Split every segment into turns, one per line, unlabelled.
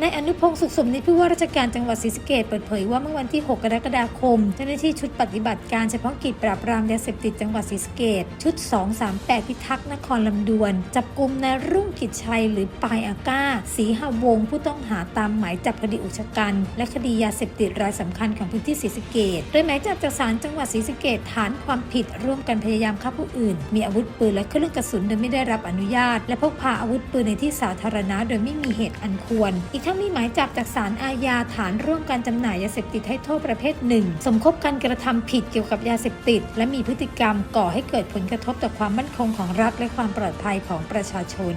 นายอนุพงศ์สุขสมนิตผู้ว่าราชการจังหวัดศรีสะเกษเปิดเผยว่าเมื่อวันที่ 6 กรกฎาคม เจ้าหน้าที่ชุดปฏิบัติการเฉพาะกิจปราบปรามยาเสพติดจังหวัดศรีสะเกษชุด 238 พิทักษ์นครลำดวน จับกลุ่มนายรุ่งกิจชัยหรือปายอาก้าศรีหาวง ผู้ต้องหาตามหมายจับคดีอุกชะกัน และคดียาเสพติดรายสำคัญของพื้นที่ศรีสะเกษโดยหมายจับจากศาลจังหวัดศรีสะเกษฐานความผิดร่วมกันพยายามฆ่าผู้อื่น มีอาวุธปืนและเครื่องกระสุนโดยไม่ได้รับอนุญาต และพกพาอาวุธปืนในที่สาธารณะโดยไม่มีเหตุอันควรอีกทั้งมีหมายจับจากศาลอาญาฐานร่วมกันจำหน่ายยาเสพติดให้โทษประเภทหนึ่งสมคบกันกระทำผิดเกี่ยวกับยาเสพติด และมีพฤติกรรมก่อให้เกิดผลกระทบต่อความมั่นคงของรัฐและความปลอดภัยของประชาชน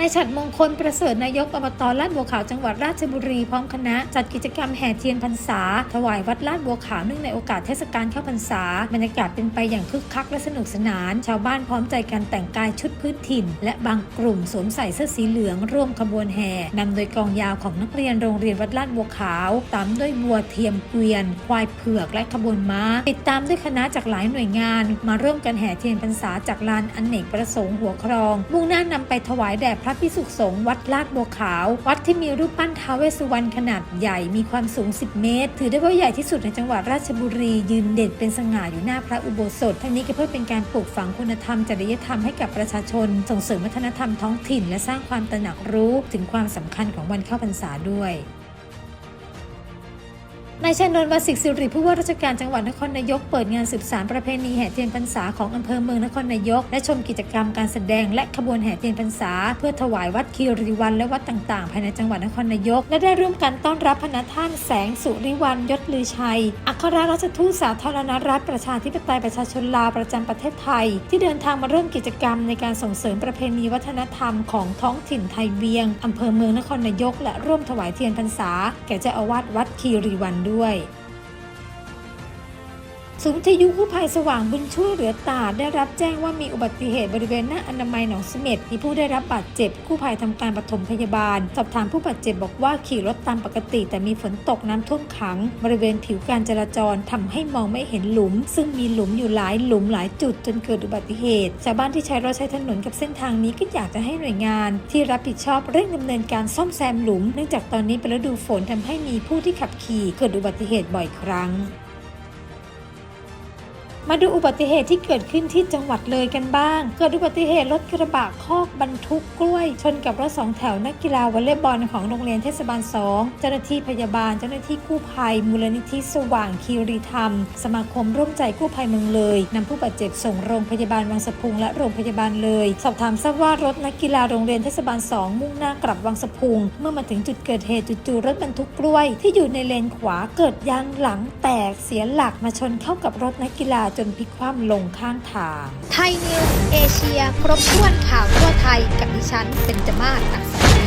นายฉัดมงคลประเสริฐนายกอบตลาดบัวขาวจังหวัดราชบุรีพร้อมคณะ จัดกิจกรรมแห่เทียนพรรษา ถวายวัดลาดบัวขาวเนื่องในโอกาสเทศกาลเข้าพรรษาบรรยากาศเป็นไปอย่างคึกคักและสนุกสนาน ชาวบ้านพร้อมใจกันแต่งกายชุดพื้นถิ่น และบางกลุ่มสวมใส่เสื้อสีเหลืองร่วมขบวนแห่นำโดยกองยาวของนักเรียนโรงเรียนวัดลาดบัวขาวตามด้วยบัวเทียมเกวียน ควายเผือกและขบวนม้าติดตามด้วยคณะจากหลายหน่วยงาน มาร่วมกันแห่เทียนพรรษาจากลานอนเนกประสงค์หัวครองมุ่งหน้านำไปถวายแด่ระพิสุสงฆ์วัดลาดบัวขาว วัดที่มีรูปปั้นท้าวเวสสุวรรณขนาดใหญ่มีความสูง 10 เมตร ถือได้ว่าใหญ่ที่สุดในจังหวัดราชบุรี ยืนเด่นเป็นสง่าอยู่หน้าพระอุโบสถ ทั้งนี้ก็เพื่อเป็นการปลูกฝังคุณธรรมจริยธรรมให้กับประชาชน ส่งเสริมวัฒนธรรมท้องถิ่น และสร้างความตระหนักรู้ถึงความสำคัญของวันเข้าพรรษาด้วย นายชนนท์วสิกสิริผู้ว่าราชการจังหวัดนครนายกเปิดงานสืบสารประเพณีแห่เทียนพรรษาของอำเภอเมืองนครนายก และชมกิจกรรมการแสดงและขบวนแห่เทียนพรรษา เพื่อถวายวัดคีรีวันและวัดต่างๆ ภายในจังหวัดนครนายก และได้ร่วมกันต้อนรับพระท่านแสงสุริวันยศลือชัย อัครราชทูตสาธารณรัฐประชาธิปไตยประชาชนลาวประจำประเทศไทย ที่เดินทางมาร่วมกิจกรรมในการส่งเสริมประเพณีวัฒนธรรมของท้องถิ่นไทยเวียงอำเภอเมืองนครนายก และร่วมถวายเทียนพรรษา แก่เจ้าอาวาสวัดคีรีวันด้วย ศูนย์วิทยุกู้ภัยสว่างบุญช่วยเหลือตาได้รับแจ้งว่ามีอุบัติเหตุบริเวณหน้าอนามัยหนองเสม็ดมีผู้ได้รับบาดเจ็บกู้ภัยทำการปฐมพยาบาล สอบถามผู้บาดเจ็บบอกว่าขี่รถตามปกติ แต่มีฝนตกน้ำท่วมขัง บริเวณผิวการจราจรทำให้มองไม่เห็นหลุม ซึ่งมีหลุมอยู่หลายหลุมหลายจุดจนเกิดอุบัติเหตุชาวบ้านที่ใช้รถใช้ถนนกับเส้นทางนี้ก็อยากจะให้หน่วยงาน ที่รับผิดชอบเร่งดำเนินการซ่อมแซมหลุม เนื่องจากตอนนี้เป็นฤดูฝนทำให้มีผู้ที่ขับขี่เกิดอุบัติเหตุบ่อยครั้ง มาดูอุบัติเหตุที่เกิดขึ้นที่จังหวัดเลยกันบ้าง เกิดอุบัติเหตุรถกระบะคอกบรรทุกกล้วย ชนกับรถสองแถวนักกีฬาวอลเลย์บอลของโรงเรียนเทศบาล2เจ้าหน้าที่พยาบาล เจ้าหน้าที่กู้ภัย มูลนิธิสว่างคีรีธรรม สมาคมร่วมใจกู้ภัยเมืองเลยนำผู้บาดเจ็บส่งโรงพยาบาลวังสะพุงและโรงพยาบาลเลย สอบถามทราบว่ารถนักกีฬาโรงเรียนเทศบาล2มุ่งหน้ากลับวังสะพุงเมื่อมาถึงจุดเกิดเหตุจู่ๆรถบรรทุกกล้วย ที่อยู่ในเลนขวาเกิดยางหลังแตกเสียหลักมาชนเข้ากับรถนักกีฬาจนพลิกคว่ำลงข้างทาง
ไทยนิวส์เอเชีย ครบถ้วนข่าวทั่วไทยกับดิฉันเป็นจมาศอักษร